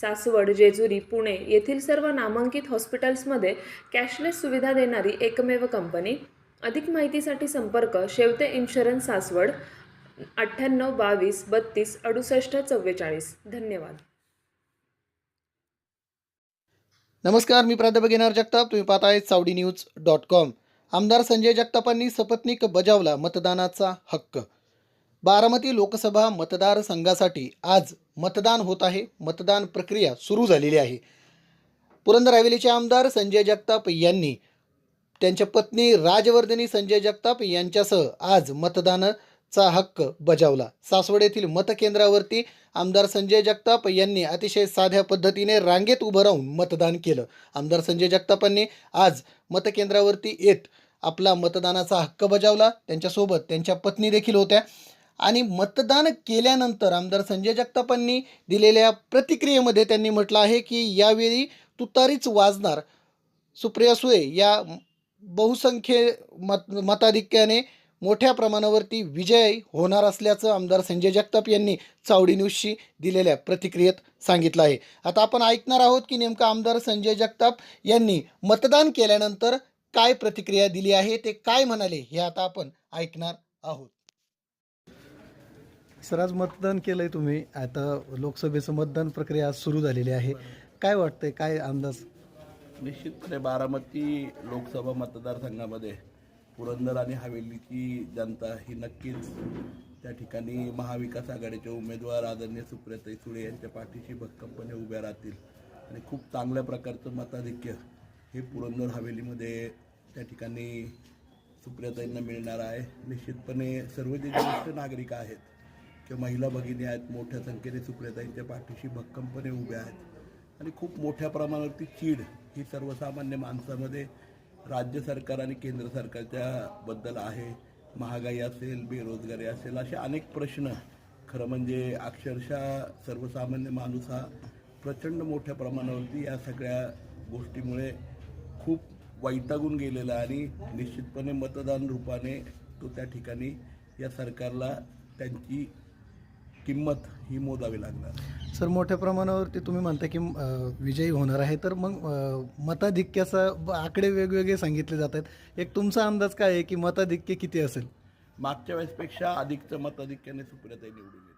सासवड जेजुरी पुणे येथील सर्व नामांकित हॉस्पिटल्समध्ये कॅशलेस सुविधा देणारी एकमेव कंपनी. अधिक माहितीसाठी संपर्क शेवते इन्शुरन्स सासवड अठ्ठ्याण्णव बावीस बत्तीस अडुसष्ट चव्वेचाळीस. धन्यवाद. नमस्कार मी प्राध्यापक येणार जगताप. तुम्ही पाहताय चावडी न्यूज डॉट कॉम. आमदार संजय जगतापांनी सपत्नीक बजावला मतदानाचा हक्क. बारामती लोकसभा मतदारसंघासाठी आज मतदान होत आहे. मतदान प्रक्रिया सुरू झालेली आहे. पुरंदर हवेलीचे आमदार संजय जगताप यांनी त्यांच्या पत्नी राजवर्धनी संजय जगताप यांच्यासह आज मतदानाचा हक्क बजावला. सासवड येथील मतकेंद्रावरती आमदार संजय जगताप यांनी अतिशय साध्या पद्धतीने रांगेत उभं राहून मतदान केलं. आमदार संजय जगतापांनी आज मतकेंद्रावरती येत आपला मतदानाचा हक्क बजावला. त्यांच्यासोबत त्यांच्या पत्नी देखील होत्या. आणि मतदान केल्यानंतर आमदार संजय जगतापांनी दिलेल्या प्रतिक्रियेमध्ये त्यांनी म्हटलं आहे की यावेळी तुतारीच वाजणार. सुप्रिया सुळे या बहुसंख्ये मत मताधिक्याने मोठ्या प्रमाणावरती विजय होणार असल्याचं आमदार संजय जगताप यांनी चावडी न्यूजशी दिलेल्या प्रतिक्रियेत सांगितलं आहे. आता आपण ऐकणार आहोत की नेमकं आमदार संजय जगताप यांनी मतदान केल्यानंतर काय प्रतिक्रिया दिली आहे ते काय म्हणाले हे आता आपण ऐकणार आहोत. सर आज मतदान केलंय तुम्ही. आता लोकसभेचं मतदान प्रक्रिया आज सुरू झालेली आहे. काय वाटतंय? काय अंदाज? निश्चितपणे बारामती लोकसभा मतदारसंघामध्ये पुरंदर आणि हवेलीची जनता ही नक्कीच त्या ठिकाणी महाविकास आघाडीचे उमेदवार आदरणीय सुप्रियाताई सुळे यांच्या पाठीशी भक्कमपणे उभ्या राहतील. आणि खूप चांगल्या प्रकारचं मताधिक्य हे पुरंदर हवेलीमध्ये त्या ठिकाणी सुप्रियाताईंना मिळणार आहे. निश्चितपणे सर्व जे ज्येष्ठ नागरिक आहेत किंवा महिला भगिनी आहेत मोठ्या संख्येने सुप्रियाताईंच्या पाठीशी भक्कमपणे उभ्या आहेत. आणि खूप मोठ्या प्रमाणावरती चीड ही सर्वसामान्य माणसामध्ये राज्य सरकार आणि केंद्र सरकारच्या बद्दल आहे. महागाई असेल बेरोजगारी असेल असे अनेक प्रश्न खरं म्हणजे अक्षरशः सर्वसामान्य माणूस हा प्रचंड मोठ्या प्रमाणावरती या सगळ्या गोष्टीमुळे खूप वैतागून गेलेला आणि निश्चितपणे मतदान रूपाने तो त्या ठिकाणी या सरकारला त्यांची किंमत ही मोजावी लागणार. सर मोठ्या प्रमाणावरती तुम्ही म्हणता की अं, विजयी होणार आहे. तर मग अं, मताधिक्याचा ब- आकडे वेगवेगळे सांगितले जात आहेत. एक तुमचा अंदाज काय आहे की मताधिक्य किती असेल? मागच्या वेळेसपेक्षा अधिकचं मताधिक्याने सुप्रियाताई निवडून